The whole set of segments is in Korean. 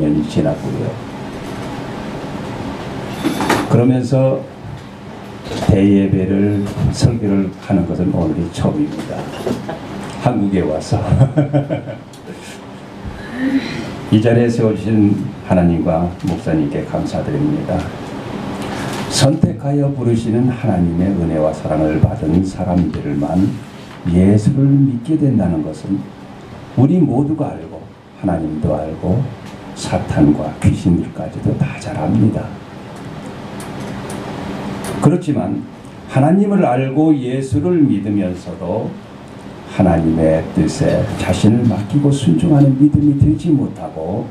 15년이 지났고요. 그러면서 대예배를 설교를 하는 것은 오늘이 처음입니다. 한국에 와서 이 자리에 세워주신 하나님과 목사님께 감사드립니다. 선택하여 부르시는 하나님의 은혜와 사랑을 받은 사람들만 예수를 믿게 된다는 것은 우리 모두가 알고 하나님도 알고 사탄과 귀신들까지도 다잘 압니다. 그렇지만 하나님을 알고 예수를 믿으면서도 하나님의 뜻에 자신을 맡기고 순종하는 믿음이 되지 못하고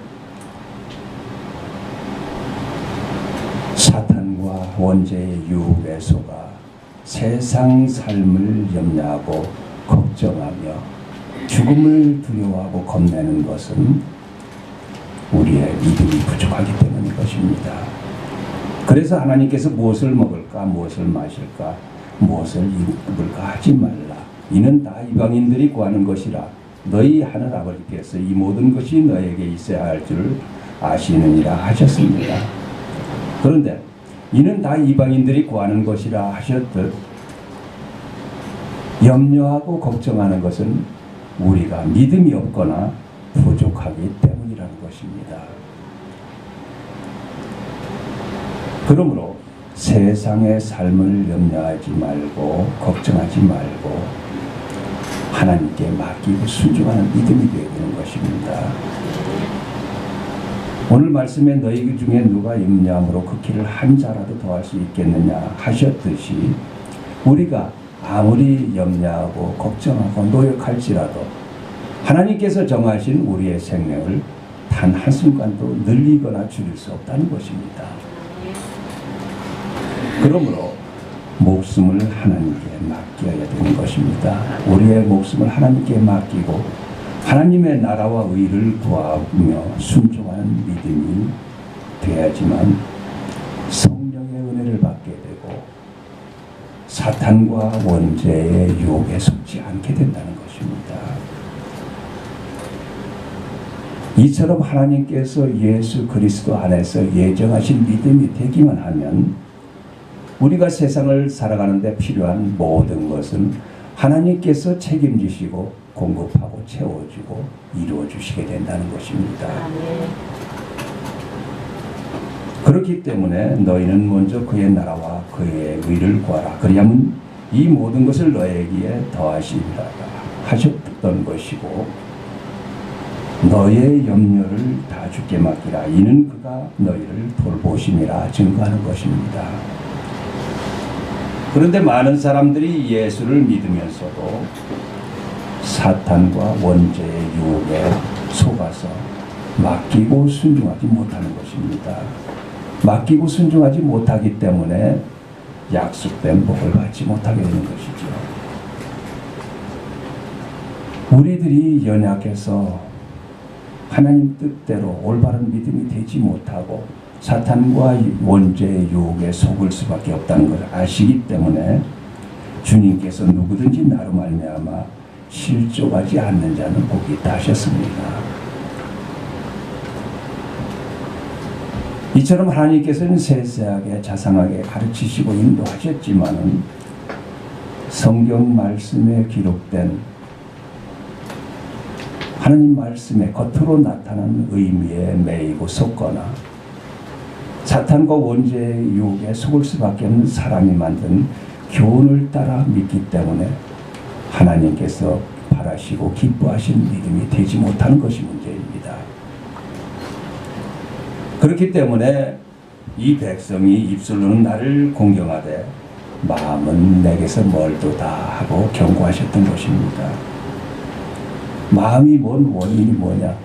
사탄과 원죄의 유혹에 속아 세상 삶을 염려하고 걱정하며 죽음을 두려워하고 겁내는 것은 우리의 믿음이 부족하기 때문인 것입니다. 그래서 하나님께서 무엇을 먹을까, 무엇을 마실까, 무엇을 입을까 하지 말라. 이는 다 이방인들이 구하는 것이라. 너희 하늘 아버지께서 이 모든 것이 너에게 있어야 할 줄 아시느니라 하셨습니다. 그런데 이는 다 이방인들이 구하는 것이라 하셨듯 염려하고 걱정하는 것은 우리가 믿음이 없거나 부족하기 때문 이라는 것입니다. 그러므로 세상의 삶을 염려하지 말고 걱정하지 말고 하나님께 맡기고 순종하는 믿음이 되어야 되는 것입니다. 오늘 말씀에 너희 중에 누가 염려함으로 그 길을 한 자라도 더할 수 있겠느냐 하셨듯이 우리가 아무리 염려하고 걱정하고 노력할지라도 하나님께서 정하신 우리의 생명을 단 한순간도 늘리거나 줄일 수 없다는 것입니다. 그러므로 목숨을 하나님께 맡겨야 되는 것입니다. 우리의 목숨을 하나님께 맡기고 하나님의 나라와 의를 구하며 순종하는 믿음이 되어야지만 성령의 은혜를 받게 되고 사탄과 원죄의 유혹에 속지 않게 된다는 것입니다. 이처럼 하나님께서 예수 그리스도 안에서 예정하신 믿음이 되기만 하면 우리가 세상을 살아가는데 필요한 모든 것은 하나님께서 책임지시고 공급하고 채워주고 이루어 주시게 된다는 것입니다. 그렇기 때문에 너희는 먼저 그의 나라와 그의 의를 구하라. 그리하면 이 모든 것을 너에게 더하시리라 하셨던 것이고 너의 염려를 다 주께 맡기라. 이는 그가 너희를 돌보심이라 증거하는 것입니다. 그런데 많은 사람들이 예수를 믿으면서도 사탄과 원죄의 유혹에 속아서 맡기고 순종하지 못하는 것입니다. 맡기고 순종하지 못하기 때문에 약속된 복을 받지 못하게 되는 것이죠. 우리들이 연약해서 하나님 뜻대로 올바른 믿음이 되지 못하고 사탄과 원죄의 유혹에 속을 수밖에 없다는 것을 아시기 때문에 주님께서 누구든지 나로 말미암아 실족하지 않는 자는 복이 있다 하셨습니다. 이처럼 하나님께서는 세세하게 자상하게 가르치시고 인도하셨지만은 성경 말씀에 기록된 하나님 말씀에 겉으로 나타나는 의미에 매이고 속거나 사탄과 원죄의 유혹에 속을 수밖에 없는 사람이 만든 교훈을 따라 믿기 때문에 하나님께서 바라시고 기뻐하신 믿음이 되지 못하는 것이 문제입니다. 그렇기 때문에 이 백성이 입술로는 나를 공경하되 마음은 내게서 멀도다 하고 경고하셨던 것입니다. 마음이 뭔 원인이 뭐냐?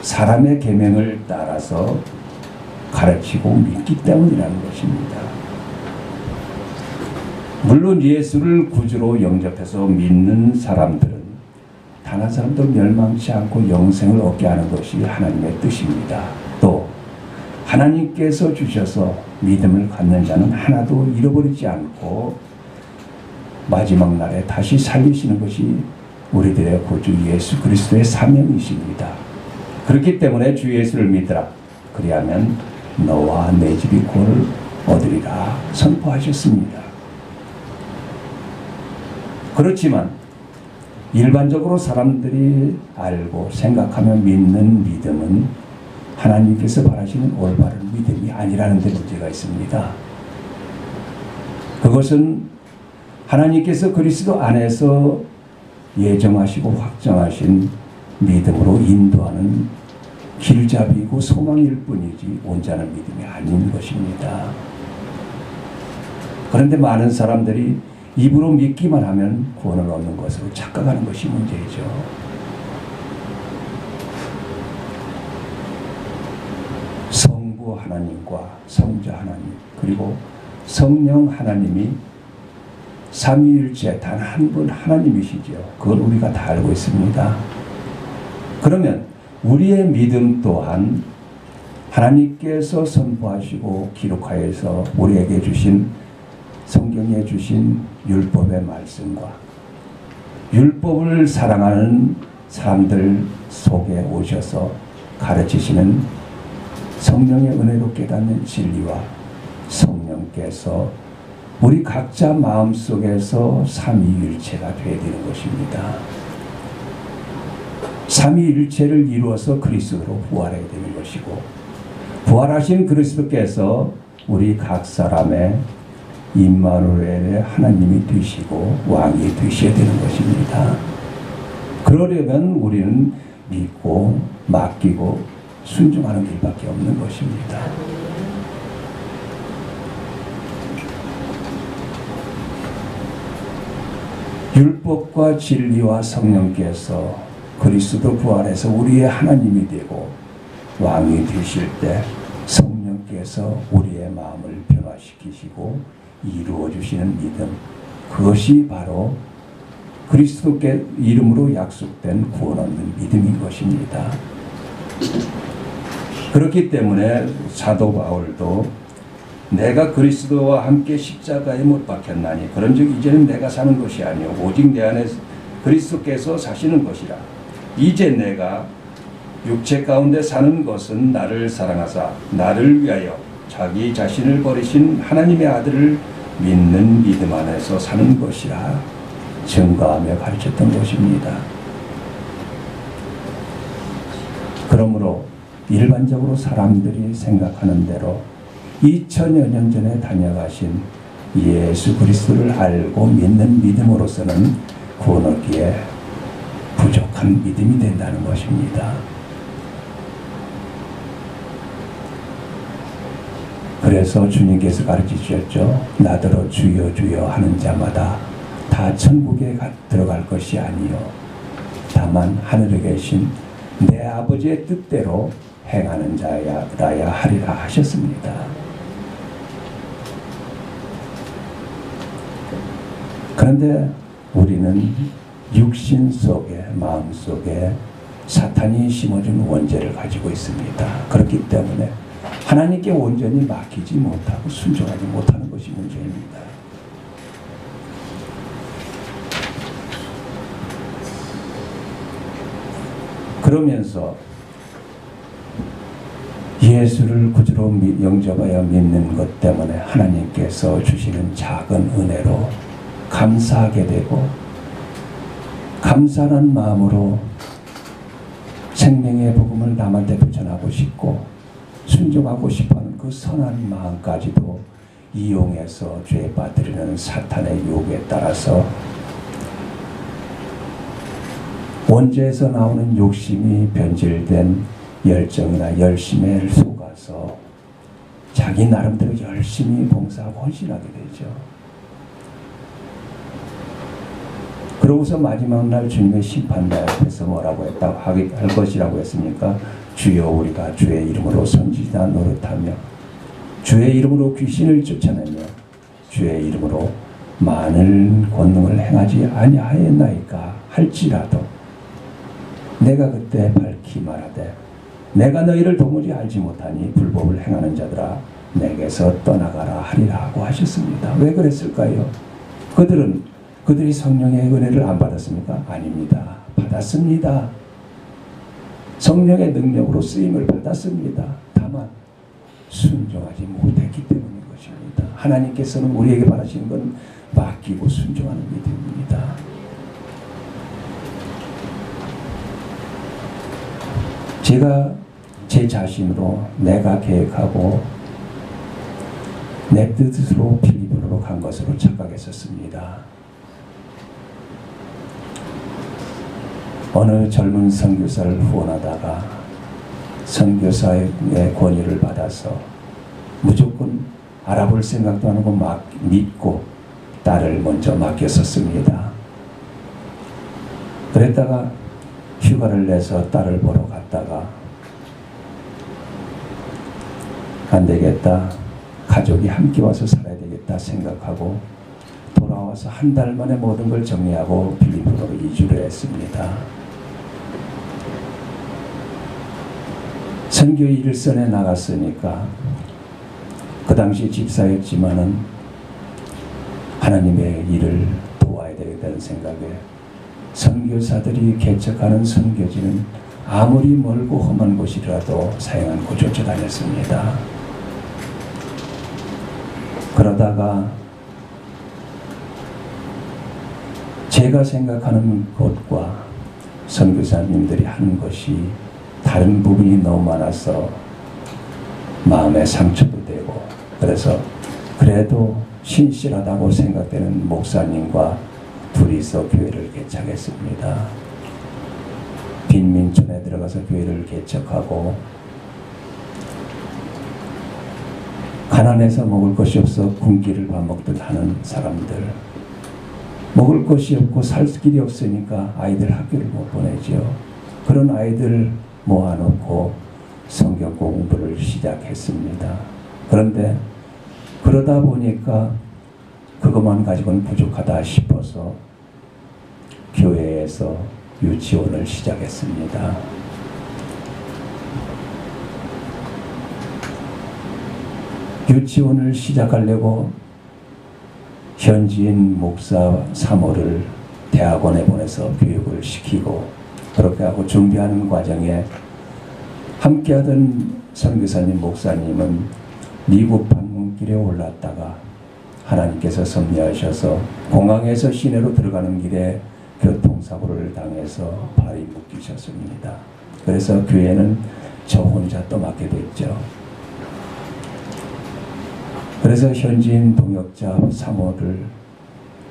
사람의 계명을 따라서 가르치고 믿기 때문이라는 것입니다. 물론 예수를 구주로 영접해서 믿는 사람들은 단 한 사람도 멸망치 않고 영생을 얻게 하는 것이 하나님의 뜻입니다. 또 하나님께서 주셔서 믿음을 갖는 자는 하나도 잃어버리지 않고 마지막 날에 다시 살리시는 것이 우리들의 구주 예수 그리스도의 사명이십니다. 그렇기 때문에 주 예수를 믿으라. 그리하면 너와 내 집이 꼴 얻으리라 선포하셨습니다. 그렇지만 일반적으로 사람들이 알고 생각하며 믿는 믿음은 하나님께서 바라시는 올바른 믿음이 아니라는 데 문제가 있습니다. 그것은 하나님께서 그리스도 안에서 예정하시고 확정하신 믿음으로 인도하는 길잡이고 소망일 뿐이지 온전한 믿음이 아닌 것입니다. 그런데 많은 사람들이 입으로 믿기만 하면 구원을 얻는 것으로 착각하는 것이 문제이죠. 성부 하나님과 성자 하나님 그리고 성령 하나님이 삼위일체 단 한 분 하나님이시죠. 그걸 우리가 다 알고 있습니다. 그러면 우리의 믿음 또한 하나님께서 선포하시고 기록하여서 우리에게 주신 성경에 주신 율법의 말씀과 율법을 사랑하는 사람들 속에 오셔서 가르치시는 성령의 은혜로 깨닫는 진리와 성령께서 우리 각자 마음속에서 삼위일체가 되어야 되는 것입니다. 삼위일체를 이루어서 그리스도로 부활해야 되는 것이고 부활하신 그리스도께서 우리 각 사람의 임마누엘의 하나님이 되시고 왕이 되셔야 되는 것입니다. 그러려면 우리는 믿고 맡기고 순종하는 길밖에 없는 것입니다. 율법과 진리와 성령께서 그리스도 부활해서 우리의 하나님이 되고 왕이 되실 때 성령께서 우리의 마음을 변화시키시고 이루어 주시는 믿음 그것이 바로 그리스도께 이름으로 약속된 구원 얻는 믿음인 것입니다. 그렇기 때문에 사도 바울도 내가 그리스도와 함께 십자가에 못 박혔나니 그런즉 이제는 내가 사는 것이 아니요 오직 내 안에 그리스도께서 사시는 것이라 이제 내가 육체 가운데 사는 것은 나를 사랑하사 나를 위하여 자기 자신을 버리신 하나님의 아들을 믿는 믿음 안에서 사는 것이라 증거하며 가르쳤던 것입니다. 그러므로 일반적으로 사람들이 생각하는 대로 2000여 년 전에 다녀가신 예수 그리스도를 알고 믿는 믿음으로서는 구원 얻기에 부족한 믿음이 된다는 것입니다. 그래서 주님께서 가르쳐 주셨죠. 나더러 주여 주여 하는 자마다 다 천국에 가- 들어갈 것이 아니요. 다만 하늘에 계신 내 아버지의 뜻대로 행하는 자야라야 하리라 하셨습니다. 그런데 우리는 육신 속에 마음 속에 사탄이 심어준 원죄를 가지고 있습니다. 그렇기 때문에 하나님께 온전히 맡기지 못하고 순종하지 못하는 것이 문제입니다. 그러면서 예수를 구주로 미- 영접하여 믿는 것 때문에 하나님께서 주시는 작은 은혜로 감사하게 되고 감사한 마음으로 생명의 복음을 남한테 전하고 싶고 순종하고 싶어하는 그 선한 마음까지도 이용해서 죄에 빠뜨리는 사탄의 유혹에 따라서 원죄에서 나오는 욕심이 변질된 열정이나 열심에 속아서 자기 나름대로 열심히 봉사하고 헌신하게 되죠. 그러고서 마지막 날 주님의 심판대 앞에서 뭐라고 했다고 할 것이라고 했습니까? 주여 우리가 주의 이름으로 선지자 노릇하며 주의 이름으로 귀신을 쫓아내며 주의 이름으로 많은 권능을 행하지 아니하였나이까 할지라도 내가 그때 밝히 말하되 내가 너희를 도무지 알지 못하니 불법을 행하는 자들아 내게서 떠나가라 하리라 하고 하셨습니다. 왜 그랬을까요? 그들은 그들이 성령의 은혜를 안 받았습니까? 아닙니다. 받았습니다. 성령의 능력으로 쓰임을 받았습니다. 다만 순종하지 못했기 때문인 것입니다. 하나님께서는 우리에게 바라시는 건 맡기고 순종하는 믿음입니다. 제가 제 자신으로 내가 계획하고 내 뜻으로 필리핀으로 간 것으로 착각했었습니다. 어느 젊은 선교사를 후원하다가 선교사의 권위를 받아서 무조건 알아볼 생각도 안 하고 막 믿고 딸을 먼저 맡겼었습니다. 그랬다가 휴가를 내서 딸을 보러 갔다가 안 되겠다. 가족이 함께 와서 살아야 되겠다 생각하고 돌아와서 한 달 만에 모든 걸 정리하고 필리핀으로 이주를 했습니다. 선교 일선에 나갔으니까 그 당시 집사였지만은 하나님의 일을 도와야 되겠다는 생각에 선교사들이 개척하는 선교지는 아무리 멀고 험한 곳이라도 사용 않고 쫓아다녔습니다. 그러다가 제가 생각하는 것과 선교사님들이 하는 것이 다른 부분이 너무 많아서 마음에 상처도 되고 그래서 그래도 신실하다고 생각되는 목사님과 둘이서 교회를 개척했습니다. 빈민촌에 들어가서 교회를 개척하고 가난해서 먹을 것이 없어 군기를 밥 먹듯 하는 사람들 먹을 것이 없고 살 길이 없으니까 아이들 학교를 못 보내죠. 그런 아이들 모아놓고 성경 공부를 시작했습니다. 그런데 그러다 보니까 그것만 가지고는 부족하다 싶어서 교회에서 유치원을 시작했습니다. 유치원을 시작하려고 현지인 목사 3호를 대학원에 보내서 교육을 시키고 그렇게 하고 준비하는 과정에 함께하던 선교사님 목사님은 미국 방문길에 올랐다가 하나님께서 섭리하셔서 공항에서 시내로 들어가는 길에 교통사고를 당해서 발이 묶이셨습니다. 그래서 교회는 저 혼자 또 맡게 됐죠. 그래서 현지인 동역자 3호를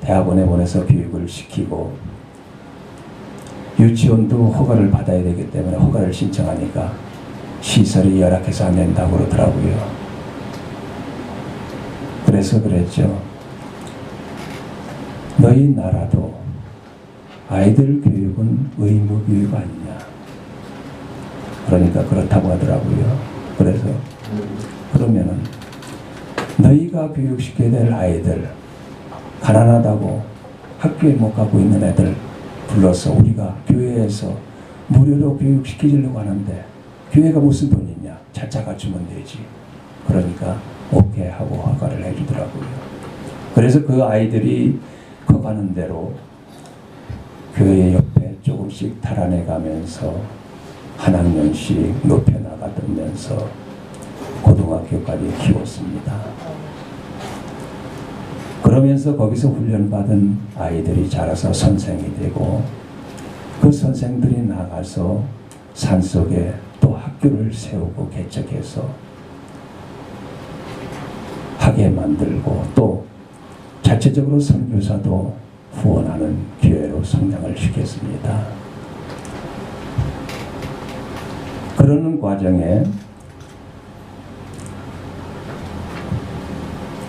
대학원에 보내서 교육을 시키고 유치원도 허가를 받아야 되기 때문에 허가를 신청하니까 시설이 열악해서 안 된다고 그러더라고요. 그래서 그랬죠. 너희 나라도 아이들 교육은 의무 교육 아니냐. 그러니까 그렇다고 하더라고요. 그래서 그러면은 너희가 교육시켜야 될 아이들 가난하다고 학교에 못 가고 있는 애들 불러서 우리가 교회에서 무료로 교육시키려고 하는데 교회가 무슨 돈 있냐? 차차가 주면 되지. 그러니까 오케이 하고 허가를 해주더라고요. 그래서 그 아이들이 커가는 대로 교회 옆에 조금씩 달아내 가면서 한 학년씩 높여 나가면서 고등학교까지 키웠습니다. 그러면서 거기서 훈련받은 아이들이 자라서 선생이 되고 그 선생들이 나가서 산속에 또 학교를 세우고 개척해서 하게 만들고 또 자체적으로 선교사도 후원하는 기회로 성장을 시켰습니다. 그러는 과정에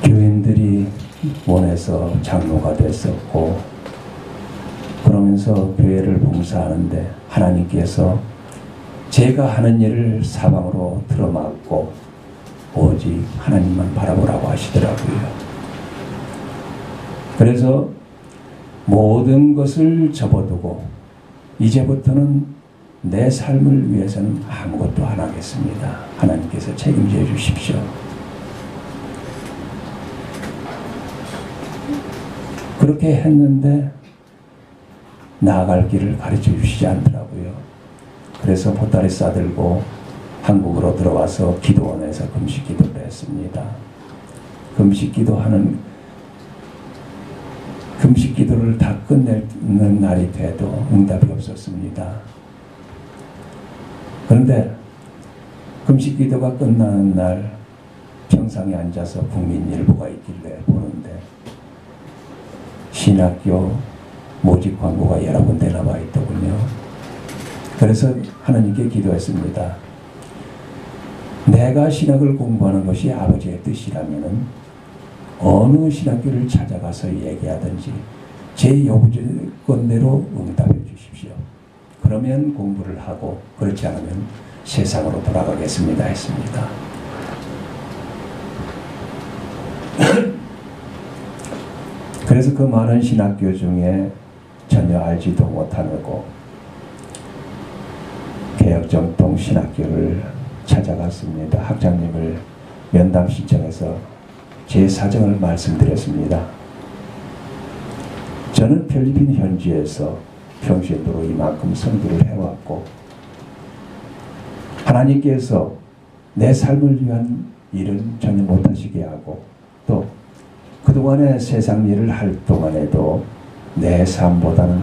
교인들이 원해서 장로가 됐었고 그러면서 교회를 봉사하는데 하나님께서 제가 하는 일을 사방으로 들어막고 오직 하나님만 바라보라고 하시더라고요. 그래서 모든 것을 접어두고 이제부터는 내 삶을 위해서는 아무것도 안 하겠습니다. 하나님께서 책임져 주십시오. 그렇게 했는데 나아갈 길을 가르쳐 주시지 않더라고요. 그래서 보따리 싸들고 한국으로 들어와서 기도원에서 금식 기도를 했습니다. 금식 기도하는 금식 기도를 다 끝내는 날이 돼도 응답이 없었습니다. 그런데 금식 기도가 끝나는 날 평상에 앉아서 국민일보가 있길래 보는데 신학교 모집 광고가 여러 군데 나와 있더군요. 그래서 하나님께 기도했습니다. 내가 신학을 공부하는 것이 아버지의 뜻이라면은 어느 신학교를 찾아가서 얘기하든지 제 요구조건대로 응답해 주십시오. 그러면 공부를 하고 그렇지 않으면 세상으로 돌아가겠습니다 했습니다. 그래서 그 많은 신학교 중에 전혀 알지도 못하고 개혁정통 신학교를 찾아갔습니다. 학장님을 면담 신청해서 제 사정을 말씀드렸습니다. 저는 필리핀 현지에서 평시에도 이만큼 선교를 해왔고 하나님께서 내 삶을 위한 일은 전혀 못하시게 하고 또 그동안에 세상 일을 할 동안에도 내 삶보다는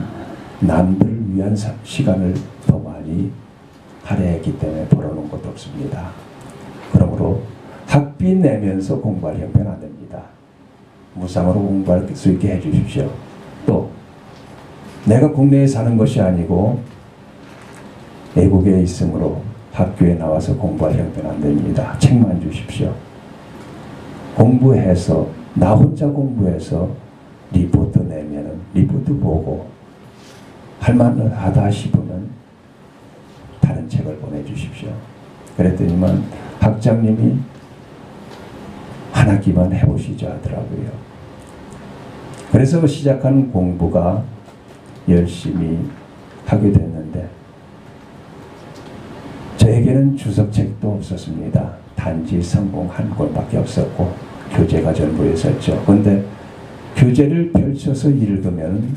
남들을 위한 사- 시간을 더 많이 할애했기 때문에 돌아오는 것도 없습니다. 그러므로 학비 내면서 공부할 형편은 안 됩니다. 무상으로 공부할 수 있게 해주십시오. 또 내가 국내에 사는 것이 아니고 외국에 있으므로 학교에 나와서 공부할 형편은 안 됩니다. 책만 주십시오. 공부해서 나 혼자 공부해서 리포트 내면은 리포트 보고 할만하다 싶으면 다른 책을 보내주십시오. 그랬더니만 학장님이 한 학기만 해보시죠 하더라고요. 그래서 시작한 공부가 열심히 하게 됐는데 저에게는 주석책도 없었습니다. 단지 성공 한 권밖에 없었고 교재가 전부 있었죠. 그런데 교재를 펼쳐서 읽으면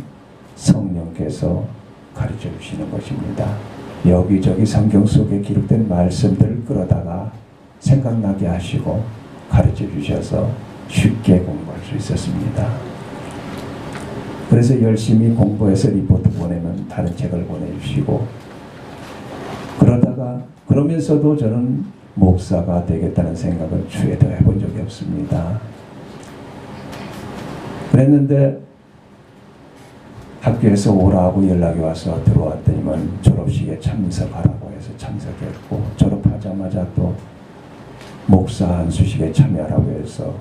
성령께서 가르쳐 주시는 것입니다. 여기저기 성경 속에 기록된 말씀들을 끌어다가 생각나게 하시고 가르쳐 주셔서 쉽게 공부할 수 있었습니다. 그래서 열심히 공부해서 리포트 보내면 다른 책을 보내주시고 그러다가 그러면서도 저는 목사가 되겠다는 생각을 추에도 해본 적이 없습니다. 그랬는데 학교에서 오라고 연락이 와서 들어왔더니만 졸업식에 참석하라고 해서 참석했고 졸업하자마자 또 목사 안수식에 참여하라고 해서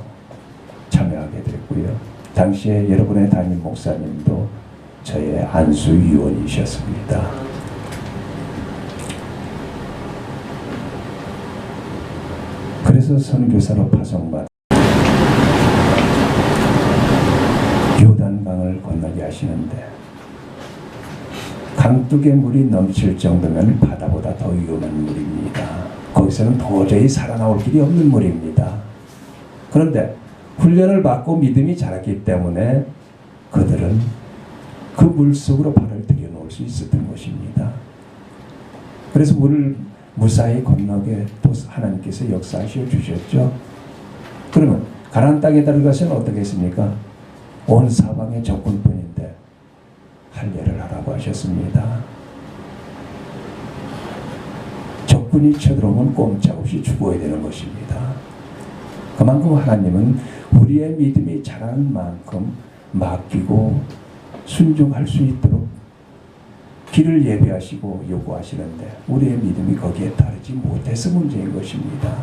참여하게 됐고요. 당시에 여러분의 담임 목사님도 저의 안수위원이셨습니다. 그래서 선교사로 파송받 요단강을 건너게 하시는데 강둑의 물이 넘칠 정도면 바다보다 더 위험한 물입니다. 거기서는 도저히 살아나올 길이 없는 물입니다. 그런데 훈련을 받고 믿음이 자랐기 때문에 그들은 그 물 속으로 발을 들여놓을 수 있었던 것입니다. 그래서 물을 무사히 건너게 또 하나님께서 역사하셔 주셨죠. 그러면 가나안 땅에 들어가서는 어떻게 했습니까? 온 사방의 적군뿐인데 할례를 하라고 하셨습니다. 적군이 쳐들어오면 꼼짝없이 죽어야 되는 것입니다. 그만큼 하나님은 우리의 믿음이 자라는 만큼 맡기고 순종할 수 있도록 길을 예배하시고 요구하시는데 우리의 믿음이 거기에 따르지 못해서 문제인 것입니다.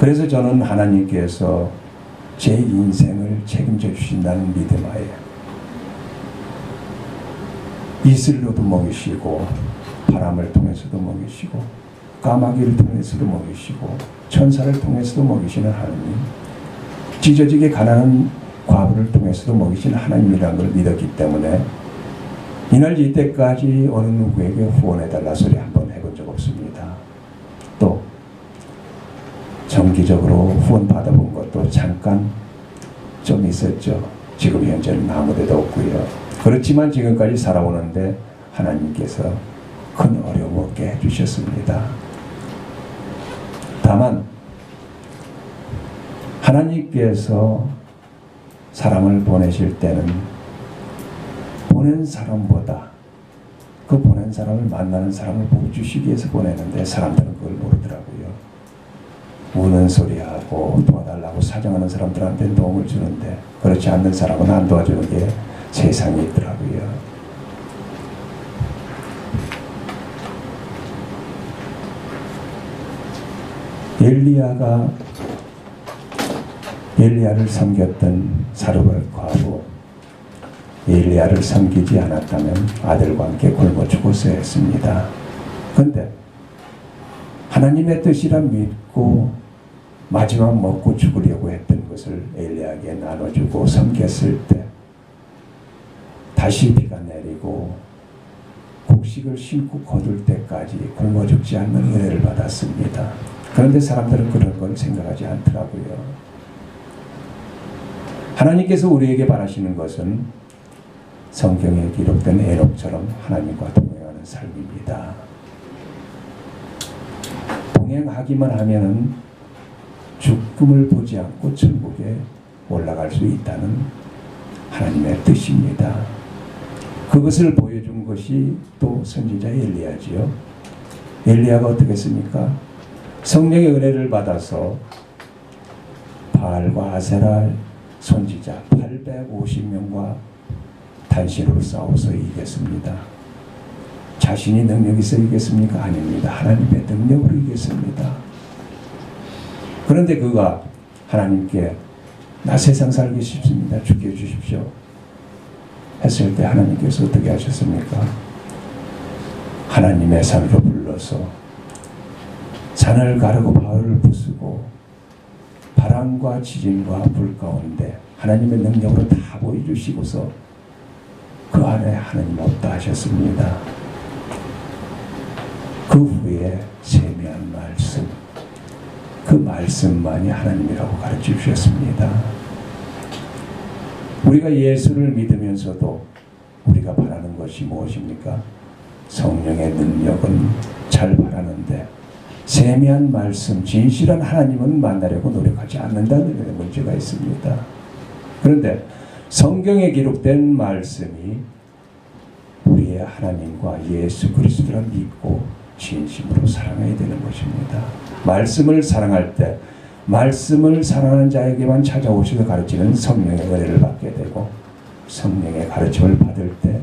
그래서 저는 하나님께서 제 인생을 책임져 주신다는 믿음 하에 이슬로도 먹이시고 바람을 통해서도 먹이시고 까마귀를 통해서도 먹이시고 천사를 통해서도 먹이시는 하나님 찢어지게 가난한 과부를 통해서도 먹이시는 하나님이라는 걸 믿었기 때문에 이날 이때까지 어느 누구에게 후원해달라 소리 한 번 해본 적 없습니다. 또 정기적으로 후원 받아본 것도 잠깐 좀 있었죠. 지금 현재는 아무데도 없고요. 그렇지만 지금까지 살아오는데 하나님께서 큰 어려움 없게 해주셨습니다. 다만 하나님께서 사람을 보내실 때는 보낸 사람보다 그 보낸 사람을 만나는 사람을 복 주시기 위해서 보내는데 사람들은 그걸 모르더라고요. 우는 소리하고 도와달라고 사정하는 사람들한테 도움을 주는데 그렇지 않는 사람은 안 도와주는 게 세상에 있더라고요. 엘리야가 엘리야를 섬겼던 사르밧 과부 엘리야를 섬기지 않았다면 아들과 함께 굶어 죽었어야 했습니다. 그런데 하나님의 뜻이라 믿고 마지막 먹고 죽으려고 했던 것을 엘리야에게 나눠주고 섬겼을 때 다시 비가 내리고 곡식을 심고 거둘 때까지 굶어 죽지 않는 은혜를 받았습니다. 그런데 사람들은 그런 걸 생각하지 않더라고요. 하나님께서 우리에게 바라시는 것은 성경에 기록된 에녹처럼 하나님과 동행하는 삶입니다. 동행하기만 하면은 죽음을 보지 않고 천국에 올라갈 수 있다는 하나님의 뜻입니다. 그것을 보여준 것이 또 선지자 엘리야지요. 엘리야가 어떻게 했습니까? 성령의 은혜를 받아서 바알과 아세라 선지자 850명과 단신으로 싸워서 이겼습니다. 자신이 능력 있어 이겼습니까? 아닙니다. 하나님의 능력으로 이겼습니다. 그런데 그가 하나님께 나 세상 살기 쉽습니다. 죽여주십시오. 했을 때 하나님께서 어떻게 하셨습니까? 하나님의 산으로 불러서 산을 가르고 바울을 부수고 바람과 지진과 불 가운데 하나님의 능력으로 다 보여주시고서 그 안에 하나님 없다 하셨습니다. 그 후에 세미한 말씀, 그 말씀만이 하나님이라고 가르쳐 주셨습니다. 우리가 예수를 믿으면서도 우리가 바라는 것이 무엇입니까? 성령의 능력은 잘 바라는데 세미한 말씀, 진실한 하나님은 만나려고 노력하지 않는다는 데 문제가 있습니다. 그런데 성경에 기록된 말씀이 우리의 하나님과 예수 그리스도를 믿고 진심으로 사랑해야 되는 것입니다. 말씀을 사랑할 때 말씀을 사랑하는 자에게만 찾아오셔서 가르치는 성령의 은혜를 받게 되고 성령의 가르침을 받을 때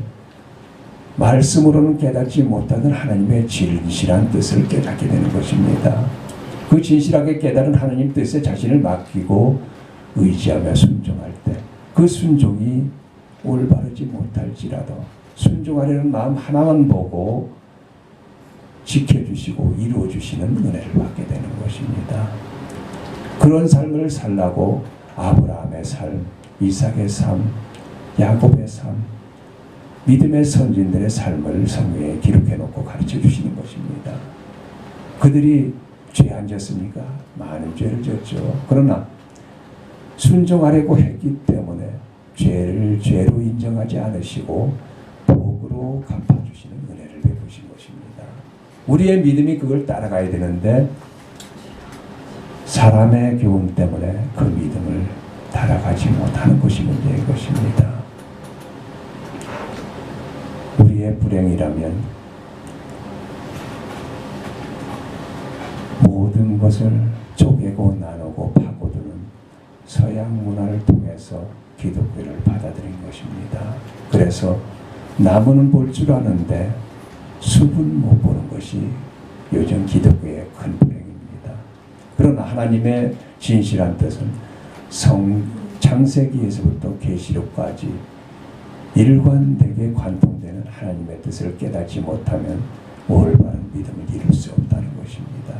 말씀으로는 깨닫지 못하는 하나님의 진실한 뜻을 깨닫게 되는 것입니다. 그 진실하게 깨달은 하나님 뜻에 자신을 맡기고 의지하며 순종할 때 그 순종이 올바르지 못할지라도 순종하려는 마음 하나만 보고 지켜주시고 이루어주시는 은혜를 받게 되는 것입니다. 그런 삶을 살라고 아브라함의 삶, 이삭의 삶, 야곱의 삶, 믿음의 선진들의 삶을 성경에 기록해 놓고 가르쳐 주시는 것입니다. 그들이 죄 안 졌습니까? 많은 죄를 졌죠. 그러나 순종하려고 했기 때문에 죄를 죄로 인정하지 않으시고 복으로 갚아주시는 은혜를 베푸신 것입니다. 우리의 믿음이 그걸 따라가야 되는데 사람의 교훈 때문에 그 믿음을 따라가지 못하는 것이 문제인 것입니다. 우리의 불행이라면 모든 것을 쪼개고 나누고 파고드는 서양 문화를 통해서 기독교를 받아들인 것입니다. 그래서 나무는 볼 줄 아는데 숲은 못 보는 것이 요즘 기독교의 큰 불행입니다. 그러나 하나님의 진실한 뜻은 성 창세기에서부터 계시록까지 일관되게 관통되는 하나님의 뜻을 깨닫지 못하면 올바른 믿음을 이룰 수 없다는 것입니다.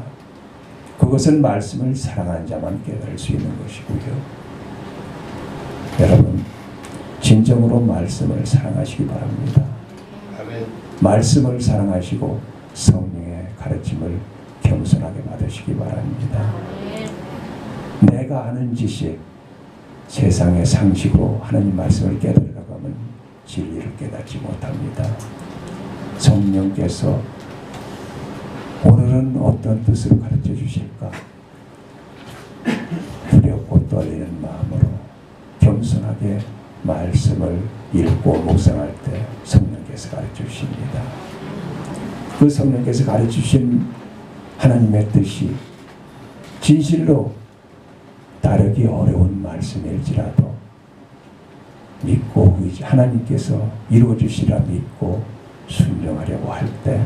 그것은 말씀을 사랑하는 자만 깨달을 수 있는 것이고요. 여러분, 진정으로 말씀을 사랑하시기 바랍니다. 아멘. 말씀을 사랑하시고 성령의 가르침을 겸손하게 받으시기 바랍니다. 내가 아는 지식, 세상의 상식으로 하나님 말씀을 하면 진리를 깨닫지 못합니다. 성령께서 오늘은 어떤 뜻으로 가르쳐 주실까? 두렵고 떨리는 마음으로 겸손하게 말씀을 읽고 묵상할 때 성령께서 가르쳐 주십니다. 그 성령께서 가르쳐 주신 하나님의 뜻이 진실로 다르기 어려운 말씀일지라도 믿고 하나님께서 이루어 주시라 믿고 순종하려고 할 때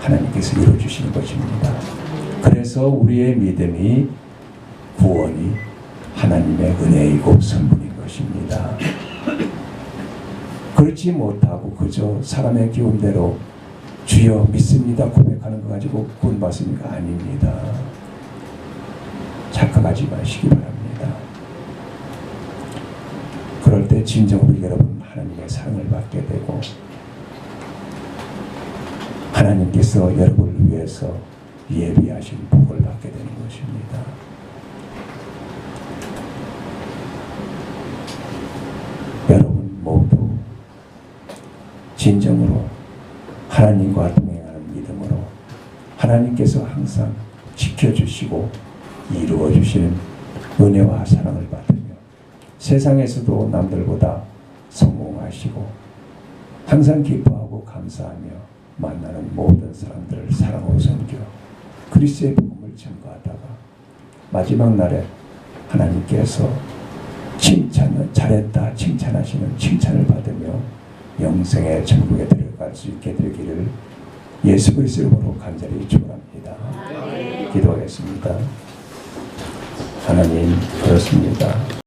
하나님께서 이루어 주시는 것입니다. 그래서 우리의 믿음이 구원이 하나님의 은혜이고 선물인 것입니다. 그렇지 못하고 그저 사람의 기운대로 주여 믿습니다 고백하는 거 가지고 구원 받습니까? 아닙니다. 착각하지 마시기 바랍니다. 그럴 때 진정으로 여러분 하나님의 사랑을 받게 되고 하나님께서 여러분을 위해서 예비하신 복을 받게 되는 것입니다. 여러분 모두 진정으로 하나님과 동행하는 믿음으로 하나님께서 항상 지켜주시고 이루어주시는 은혜와 사랑을 받으며 세상에서도 남들보다 성공하시고 항상 기뻐하고 감사하며 만나는 모든 사람들을 사랑으로 섬겨 그리스의 복음을 전가하다가 마지막 날에 하나님께서 칭찬을 잘했다 칭찬하시는 칭찬을 받으며 영생의 천국에 들어갈 수 있게 되기를 예수 그리스도의 이름으로 간절히 축원합니다. 기도하겠습니다. 하나님 그렇습니다.